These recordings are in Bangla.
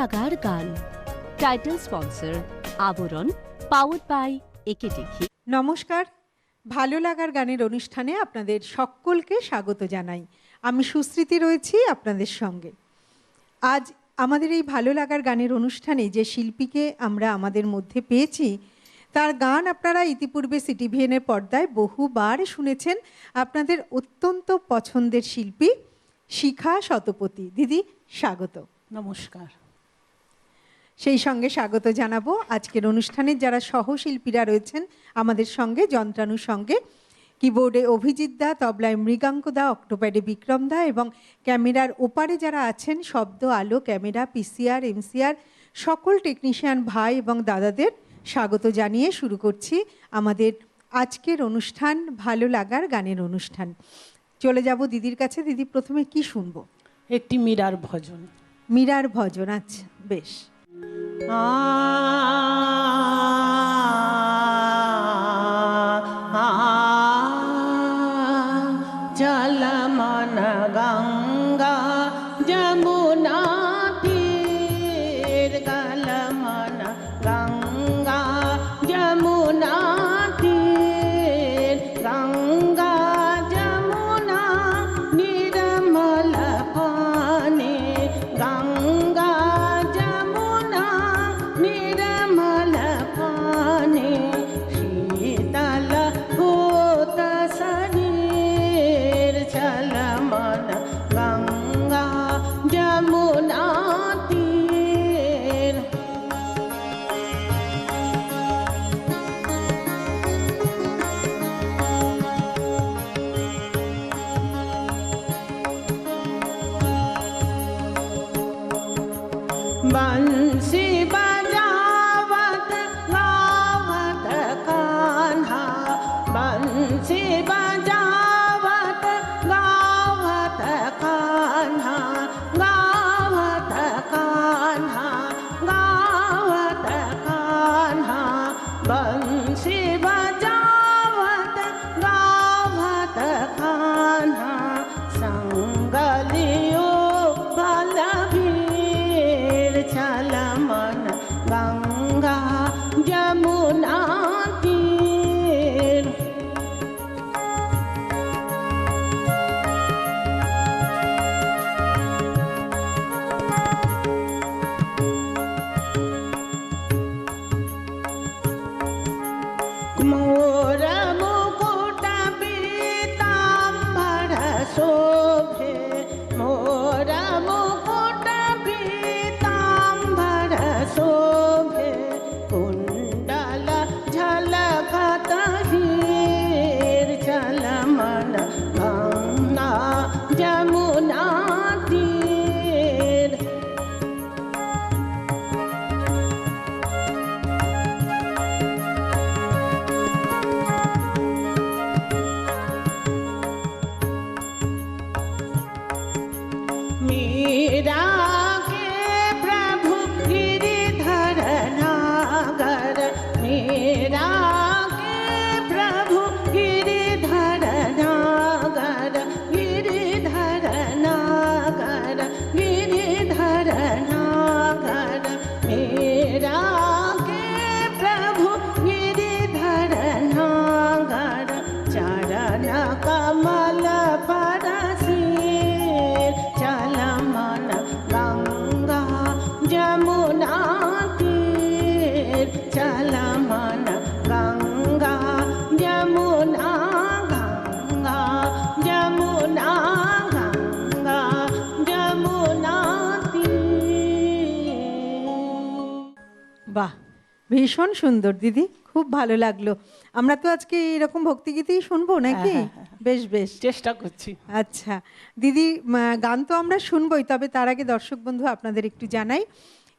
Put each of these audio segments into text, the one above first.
লাগার গান। Title sponsor Abaran powered by একে দেখি। নমস্কার। ভালো লাগার গানের অনুষ্ঠানে আপনাদের সকলকে স্বাগত জানাই। আমি সুস্মৃতি রয়েছি আপনাদের সঙ্গে। আজ আমাদের এই ভালো লাগার গানের অনুষ্ঠানে যে শিল্পীকে আমরা আমাদের মধ্যে পেয়েছি তার গান আপনারা ইতিপূর্বে সিটিভিএনের পর্দায় বহুবার শুনেছেন। আপনাদের অত্যন্ত পছন্দের শিল্পী শিখা শতপতি দিদি স্বাগত। নমস্কার। সেই সঙ্গে স্বাগত জানাব আজকের অনুষ্ঠানের যারা সহশিল্পীরা রয়েছেন আমাদের সঙ্গে যন্ত্রাণু সঙ্গে কিবোর্ডে অভিজিৎ দা তবলায় মৃগাঙ্ক দা অক্টোপ্যাডে বিক্রম দা এবং ক্যামেরার ওপারে যারা আছেন শব্দ আলো ক্যামেরা পিসিআর এমসিআর সকল টেকনিশিয়ান ভাই এবং দাদাদের স্বাগত জানিয়ে শুরু করছি আমাদের আজকের অনুষ্ঠান ভালো লাগার গানের অনুষ্ঠান। চলে যাব দিদির কাছে দিদি প্রথমে কি শুনব? একটি মীরার ভজন। মীরার ভজন আচ্ছা বেশ। 啊啊 ভীষণ সুন্দর দিদি খুব ভালো লাগল। আমরা তো আজকে এরকম ভক্তিগীতই শুনব নাকি? বেশ বেশ। চেষ্টা করছি। আচ্ছা দিদি গান তো আমরা শুনবই তবে তার আগে দর্শক বন্ধু আপনাদের একটু জানাই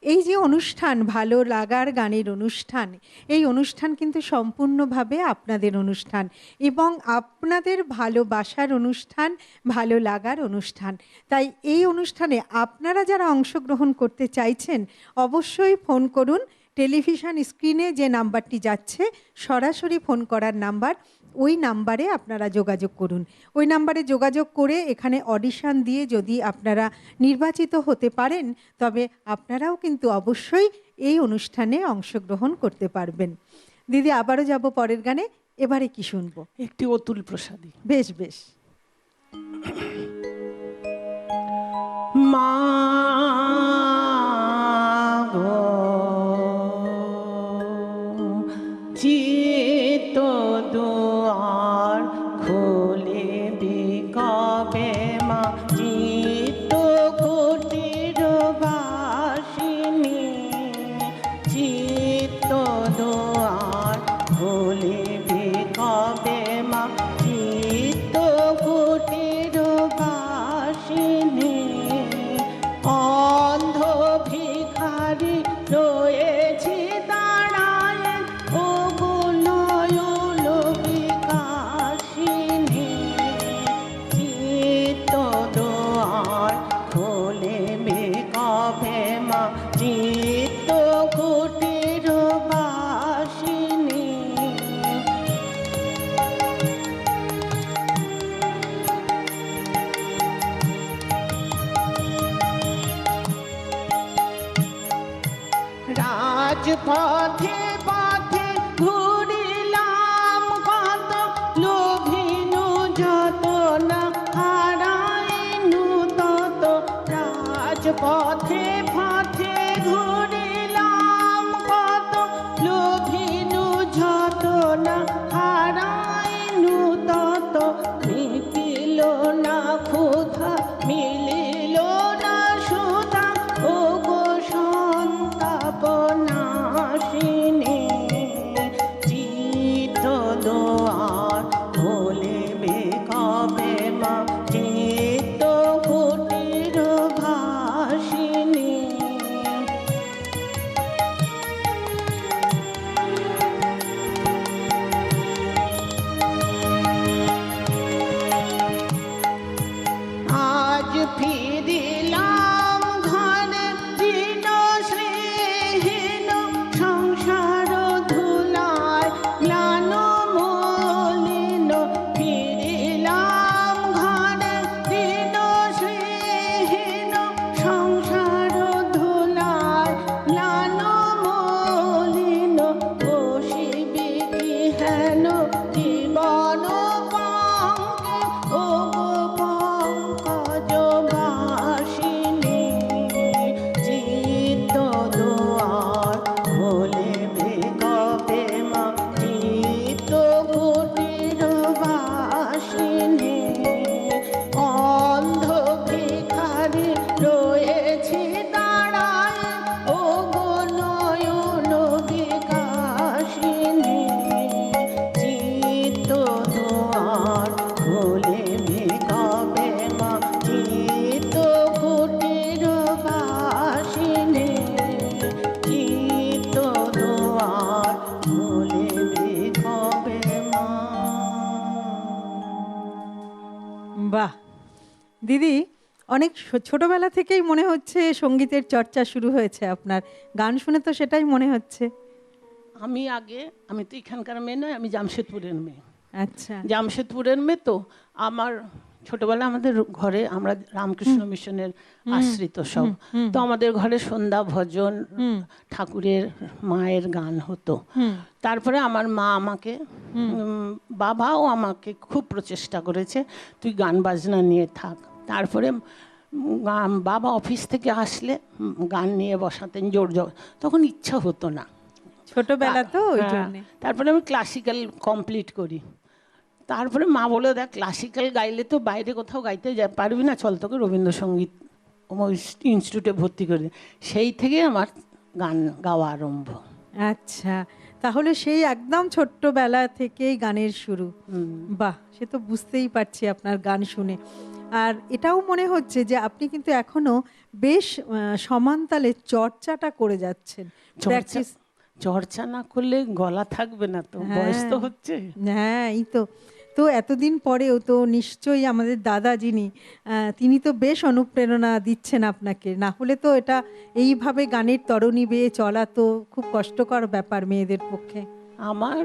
এই যে অনুষ্ঠান, ভালো লাগার গানের অনুষ্ঠান, এই অনুষ্ঠান কিন্তু সম্পূর্ণভাবে আপনাদের অনুষ্ঠান এবং আপনাদের ভালোবাসার অনুষ্ঠান, ভালো লাগার অনুষ্ঠান। তাই এই অনুষ্ঠানে আপনারা যারা অংশগ্রহণ করতে চাইছেন, অবশ্যই ফোন করুন। টেলিভিশন স্ক্রিনে যে নাম্বারটি যাচ্ছে, সরাসরি ফোন করার নাম্বার ওই নাম্বারে আপনারা যোগাযোগ করুন। ওই নাম্বারে যোগাযোগ করে এখানে অডিশন দিয়ে যদি আপনারা নির্বাচিত হতে পারেন তবে আপনারাও কিন্তু অবশ্যই এই অনুষ্ঠানে অংশগ্রহণ করতে পারবেন। দিদি আবারও যাব পরের গানে এবারে কি শুনব? একটি অতুল প্রসাদী। বেশ বেশ। মা রয়েছি। বাহ। দিদি অনেক ছোটবেলা থেকেই মনে হচ্ছে সঙ্গীতের চর্চা শুরু হয়েছে আপনার। গান শুনে তো সেটাই মনে হচ্ছে। আমি আগে আমি তো এখানকার মেয়ে নয় আমি জামশেদপুরের মেয়ে। আচ্ছা। জামশেদপুরের মেয়ে তো আমার ছোটবেলা আমাদের ঘরে আমরা রামকৃষ্ণ মিশনের আশ্রিত সব। তো আমাদের ঘরে সন্ধ্যা ভজন ঠাকুরের মায়ের গান হতো। তারপরে আমার মা আমাকে বাবাও আমাকে খুব প্রচেষ্টা করেছে তুই গান বাজনা নিয়ে থাক। তারপরে বাবা অফিস থেকে আসলে গান নিয়ে বসাতেন জোর জোর তখন ইচ্ছা হতো না। ছোটবেলা তো হ্যাঁ, তারপরে আমি ক্লাসিক্যাল কমপ্লিট করি। তারপরে মা বলে দেখ ক্লাসিক্যাল গাইলে তো বাইরে কোথাও গাইতে যা পারবি না চল তোকে রবীন্দ্রসঙ্গীত ইনস্টিটিউটে ভর্তি করে। সেই থেকে আমার গান গাওয়া আরম্ভ। আচ্ছা তাহলে সেই একদম ছোট্টবেলা থেকেই গানের শুরু। বাহ সে তো বুঝতেই পারছি আপনার গান শুনে। আর এটাও মনে হচ্ছে যে আপনি কিন্তু এখনও বেশ সমানতালে চর্চাটা করে যাচ্ছেন। প্র্যাকটিস চর্চা না করলে গলা থাকবে না তো বয়স তো হ্যাঁ। হচ্ছে। হ্যাঁ এই তো। তো এতদিন পরেও তো নিশ্চয়ই আমাদের দাদা যিনি তিনি তো বেশ অনুপ্রেরণা দিচ্ছেন আপনাকে। না হলে তো এটা এইভাবে গানের তরণী বেয়ে চলা তো খুব কষ্টকর ব্যাপার মেয়েদের পক্ষে। আমার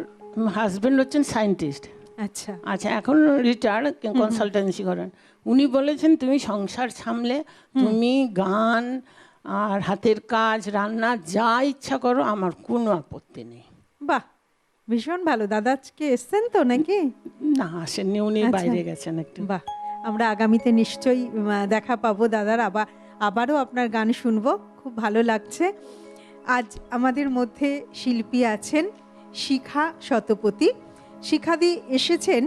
হাজবেন্ড হচ্ছেন সায়েন্টিস্ট আচ্ছা। আচ্ছা এখন রিটায়ার্ড কনসালটেন্সি করেন। উনি বলেছেন তুমি সংসার সামলে তুমি গান আর হাতের কাজ রান্না যা ইচ্ছা করো আমার কোনো আপত্তি নেই। বাহ ভীষণ ভালো। দাদা আজকে এসছেন তো নাকি? না আসেননি উনি আচ্ছা। বাইরে গেছেন একটু। বাহ আমরা আগামীতে নিশ্চয়ই দেখা পাবো দাদার। আবার আবারও আপনার গান শুনব খুব ভালো লাগছে। আজ আমাদের মধ্যে শিল্পী আছেন শিখা শতপতি শিখাদি এসেছেন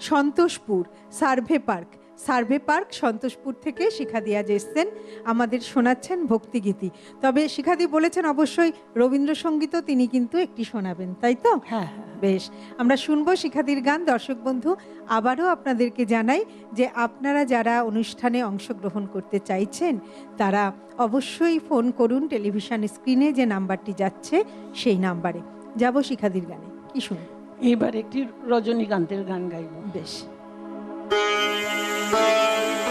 Santoshpur survey park. Survey park Santoshpur থেকে শিখাদি আজ এসছেন আমাদের শোনাচ্ছেন ভক্তিগীতি। তবে শিখাদি বলেছেন অবশ্যই রবীন্দ্রসঙ্গীতও তিনি কিন্তু একটি শোনাবেন তাই তো? হ্যাঁ হ্যাঁ। বেশ আমরা শুনব শিখাদির গান। দর্শক বন্ধু আবারও আপনাদেরকে জানাই যে আপনারা যারা অনুষ্ঠানে অংশগ্রহণ করতে চাইছেন তারা অবশ্যই ফোন করুন টেলিভিশন স্ক্রিনে যে নাম্বারটি যাচ্ছে সেই নাম্বারে। যাব শিখাদির গানে। কি শুনুন এইবার একটি রজনীকান্তের গান গাইব। বেশ। তুমি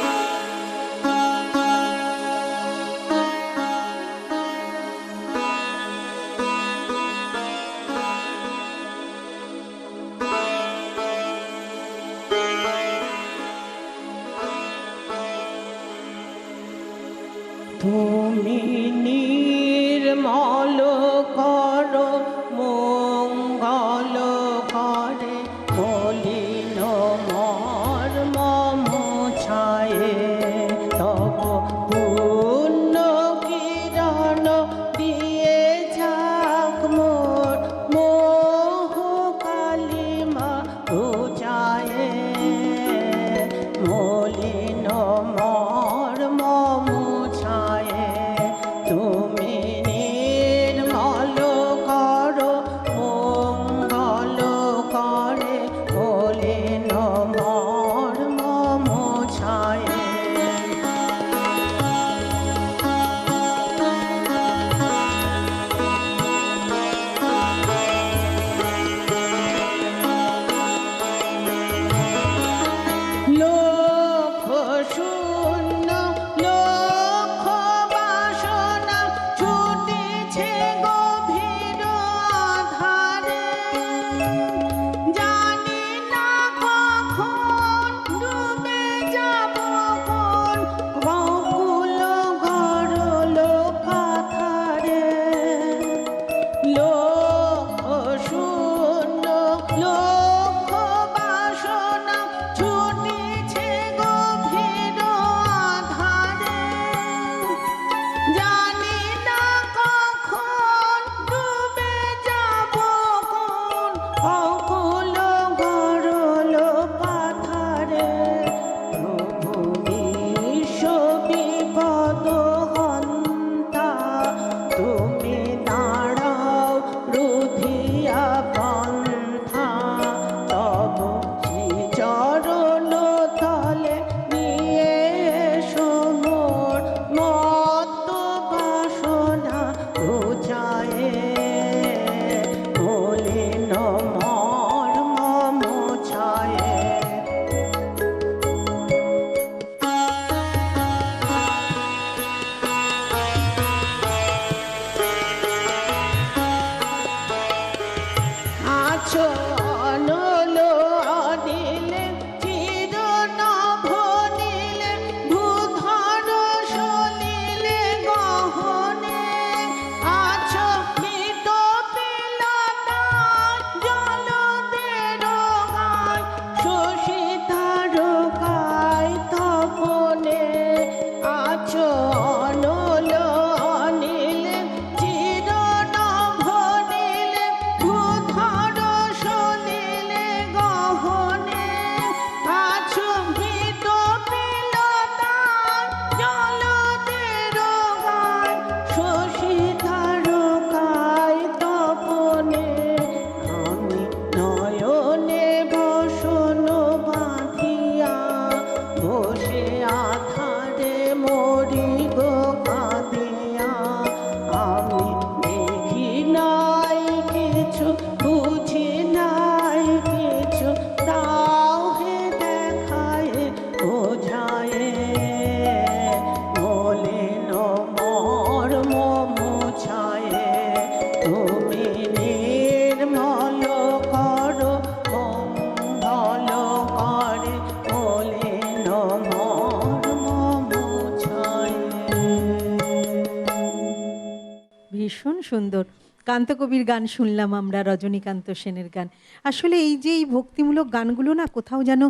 সুন্দর। কান্তকবির গান শুনলাম আমরা রজনীকান্ত সেনের গান। আসলে এই যে এই ভক্তিমূলক গানগুলো না কোথাও যেন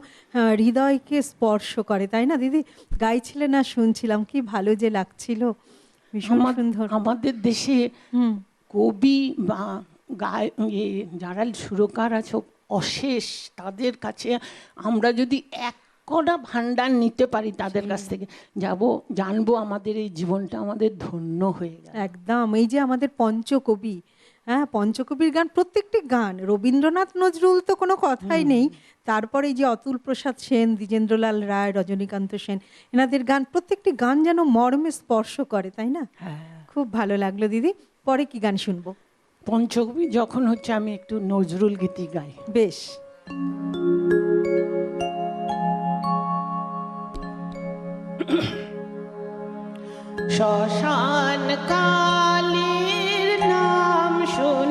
হৃদয়কে স্পর্শ করে তাই না দিদি? গাইছিলে না শুনছিলাম কি ভালো যে লাগছিল। ভীষণ সুন্দর। আমাদের দেশে কবি বা গায় এ, যারা সুরকার আছে অশেষ তাদের কাছে আমরা যদি এক কটা ভান্ডার নিতে পারি তাদের কাছ থেকে? যাব জানব আমাদের এই জীবনটা আমাদের ধন্য হয়ে গেল। একদম এই যে আমাদের পঞ্চকবি হ্যাঁ পঞ্চকবির গান প্রত্যেকটি গান রবীন্দ্রনাথ নজরুল তো কোনো কথাই নেই। তারপরে যে অতুল প্রসাদ সেন দ্বিজেন্দ্রলাল রায় রজনীকান্ত সেন এনাদের গান প্রত্যেকটি গান যেন মর্মে স্পর্শ করে তাই না? হ্যাঁ। খুব ভালো লাগল দিদি। পরে কি গান শুনব? পঞ্চকবি যখন হচ্ছে আমি একটু নজরুল গীতি গাই। বেশ। শ্মশান কালীর নাম শুনে।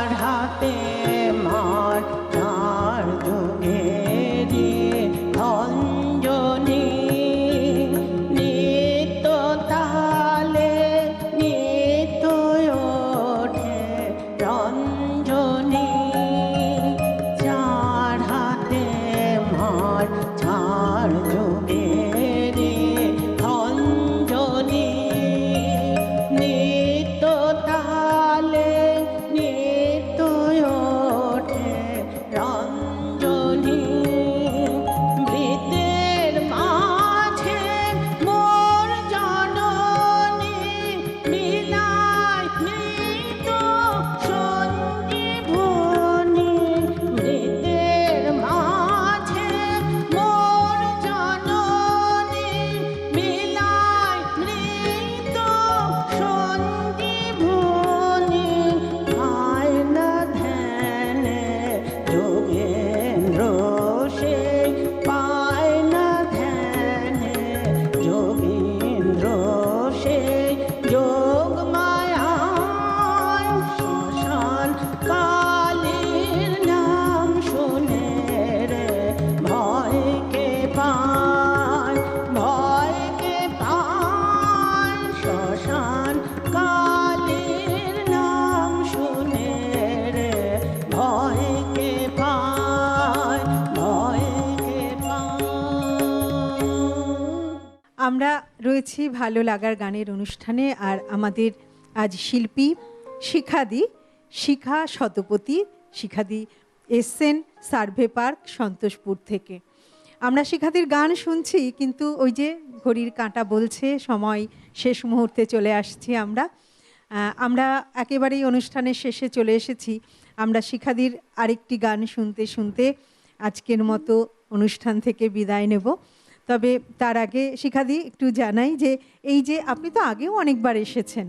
पढ़ाते ভালো লাগার গানের অনুষ্ঠানে আর আমাদের আজ শিল্পী, শিখাদি, শিখা শতপতি শিখাদি এসছেন সার্ভে পার্ক, সন্তোষপুর থেকে। আমরা শিখাদির গান শুনছি, কিন্তু ওই যে ঘড়ির কাঁটা বলছে, সময় শেষ মুহূর্তে চলে আসছি আমরা। আমরা একেবারেই অনুষ্ঠানের শেষে চলে এসেছি। আমরা শিখাদির আরেকটি গান শুনতে শুনতে আজকের মতো অনুষ্ঠান থেকে বিদায় নেব। তবে তার আগে শিখা শিখাদি একটু জানাই যে এই যে আপনি তো আগেও অনেকবার এসেছেন।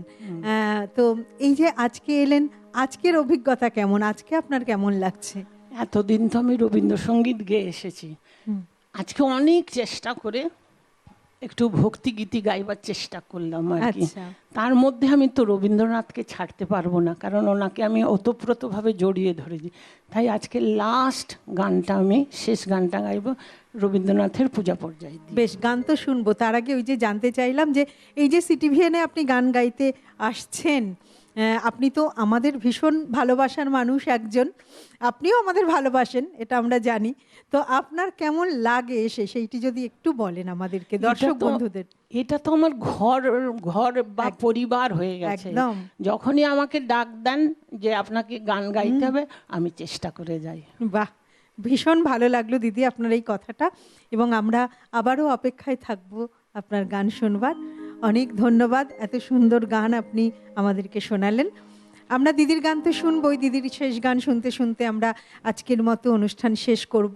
তো এই যে আজকে এলেন আজকের অভিজ্ঞতা কেমন? আজকে আপনার কেমন লাগছে? এতদিন তো আমি রবীন্দ্রসঙ্গীত গেয়ে এসেছি। আজকে অনেক চেষ্টা করে একটু ভক্তি গীতি গাইবার চেষ্টা করলাম আর কি। আচ্ছা। তার মধ্যে আমি তো রবীন্দ্রনাথকে ছাড়তে পারব না কারণ ওনাকে আমি ওতপ্রোতভাবে জড়িয়ে ধরেছি। তাই আজকে লাস্ট গানটা আমি শেষ গানটা গাইব। রবীন্দ্রনাথের পূজা পর্যায়ে বেশ গান তো শুনব। তার আগে ওই যে জানতে চাইলাম যে এই যে সিটিভিএনে আপনি গান গাইতে আসছেন আপনি তো আমাদের ভীষণ ভালোবাসার মানুষ একজন। আপনিও আমাদের ভালোবাসেন এটা আমরা জানি। তো আপনার কেমন লাগে এসে? সেইটি যদি একটু বলেন আমাদেরকে দর্শক বন্ধুদের। এটা তো আমার ঘর ঘর বা পরিবার হয়ে গেছে। একদম। যখনই আমাকে ডাক দেন যে আপনাকে গান গাইতে হবে আমি চেষ্টা করে যাই। বাহ ভীষণ ভালো লাগল দিদি আপনার এই কথাটা এবং আমরা আবারও অপেক্ষায় থাকব আপনার গান শুনবার। অনেক ধন্যবাদ, এত সুন্দর গান আপনি আমাদেরকে শোনালেন। আমরা দিদির গান তো শুনবই, দিদির শেষ গান শুনতে শুনতে আমরা আজকের মতো অনুষ্ঠান শেষ করব।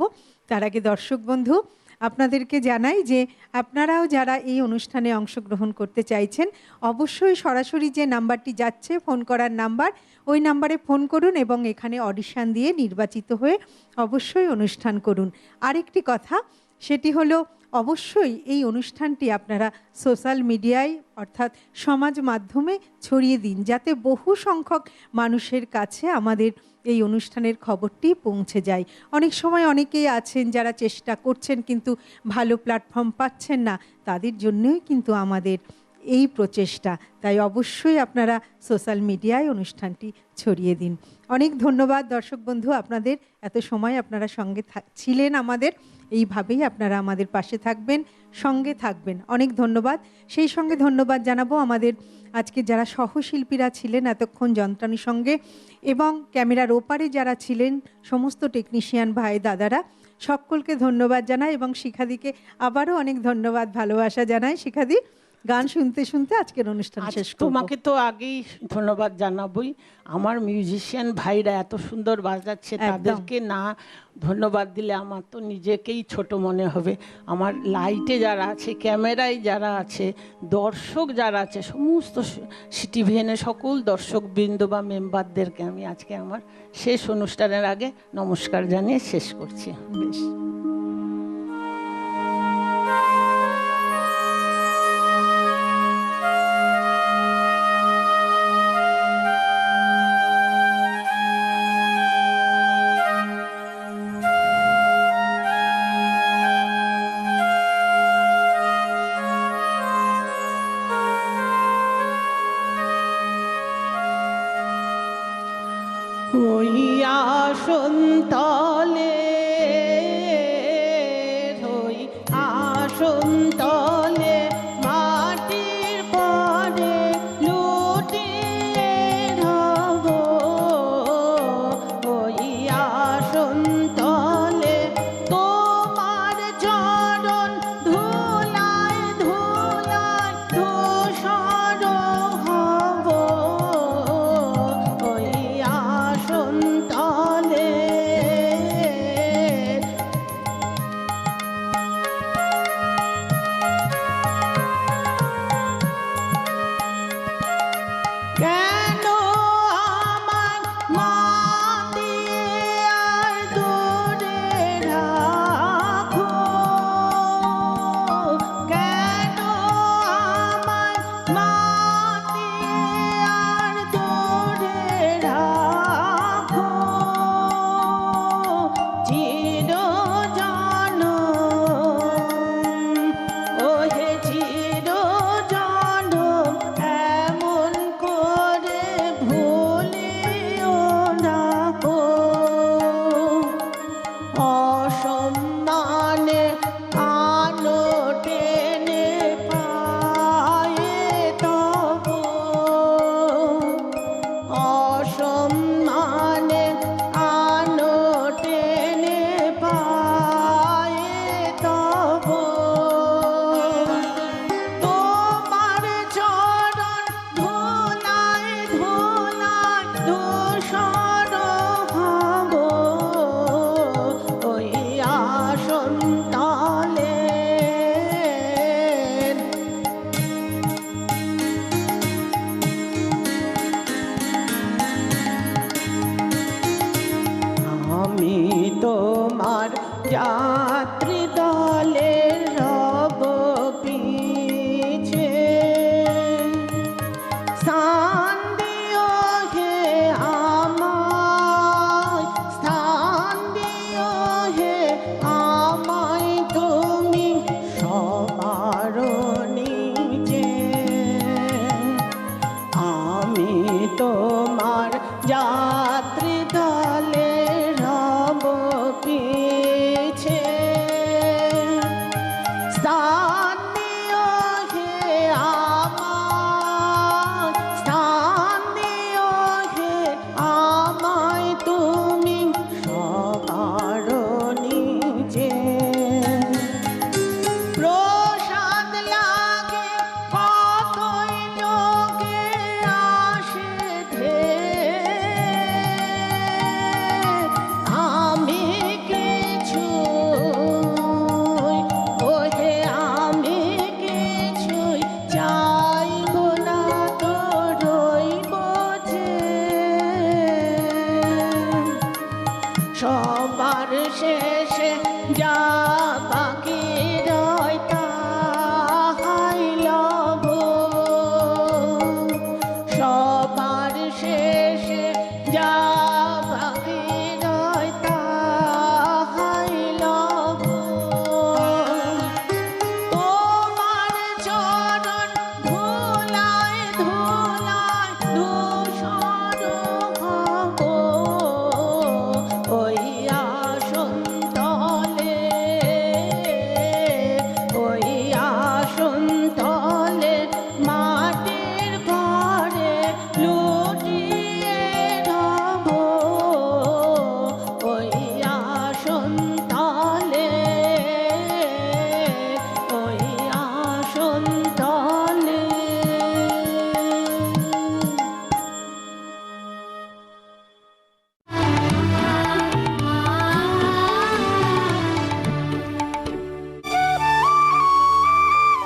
তার আগে দর্শক বন্ধু আপনাদেরকে জানাই যে আপনারাও যারা এই অনুষ্ঠানে অংশগ্রহণ করতে চাইছেন, অবশ্যই সরাসরি যে নাম্বারটি যাচ্ছে, ফোন করার নাম্বার, ওই নাম্বারে ফোন করুন এবং এখানে অডিশান দিয়ে নির্বাচিত হয়ে অবশ্যই অনুষ্ঠান করুন। আরেকটি কথা সেটি হলো অবশ্যই এই অনুষ্ঠানটি আপনারা সোশ্যাল মিডিয়ায় অর্থাৎ সমাজ মাধ্যমে ছড়িয়ে দিন, যাতে বহু সংখ্যক মানুষের কাছে আমাদের এই অনুষ্ঠানের খবরটি পৌঁছে যায়। অনেক সময় অনেকেই আছেন যারা চেষ্টা করছেন কিন্তু ভালো প্ল্যাটফর্ম পাচ্ছেন না, তাদের জন্যই কিন্তু আমাদের এই প্রচেষ্টা। তাই অবশ্যই আপনারা সোশ্যাল মিডিয়ায় অনুষ্ঠানটি ছড়িয়ে দিন। অনেক ধন্যবাদ দর্শক বন্ধু, আপনাদের এত সময় আপনারা সঙ্গে ছিলেন আমাদের। এইভাবেই আপনারা আমাদের পাশে থাকবেন, সঙ্গে থাকবেন। অনেক ধন্যবাদ। সেই সঙ্গে ধন্যবাদ জানাব আমাদের আজকে যারা সহশিল্পীরা ছিলেন এতক্ষণ যন্ত্রাণীর সঙ্গে এবং ক্যামেরার ওপারে যারা ছিলেন সমস্ত টেকনিশিয়ান ভাই দাদারা, সকলকে ধন্যবাদ জানায় এবং শিখাদিকে আবারও অনেক ধন্যবাদ, ভালোবাসা জানায় শিখাদি। গান শুনতে শুনতে আজকের অনুষ্ঠান শেষ তোমাকে তো আগেই ধন্যবাদ জানাবই। আমার মিউজিশিয়ান ভাইরা এত সুন্দর বাজাচ্ছে তাদেরকে না ধন্যবাদ দিলে আমার তো নিজেকেই ছোট মনে হবে। আমার লাইটে যারা আছে ক্যামেরায় যারা আছে দর্শক যারা আছে সমস্ত সিটি সিটিভিএনে সকল দর্শক বৃন্দ বা মেম্বারদেরকে আমি আজকে আমার শেষ অনুষ্ঠানের আগে নমস্কার জানিয়ে শেষ করছি। বেশ। ওই আসন